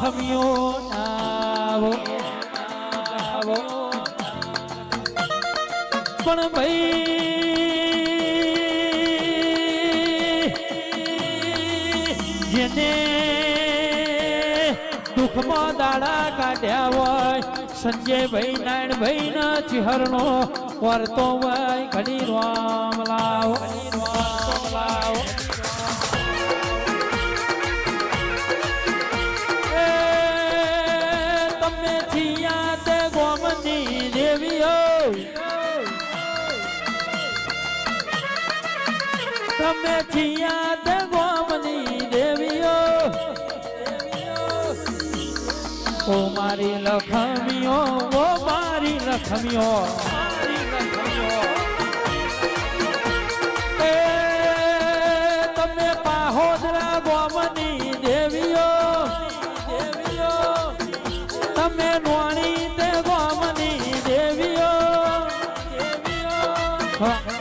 આવો પણ ભાઈ, જેને દુઃખમાં દાડા કાઢ્યા હોય, સંજયભાઈ નારાયણભાઈ ના ચિહરનો વર્તો હોય ઘડી રામ થિયા તે દેવીઓ. તમે થિયા તે ગોમની દેવીઓ. ઓ મારી લખમીઓ ઓ મારી લખમીઓ. તમે નોણી તે ગોમની દેવીઓ. દેવીઓ.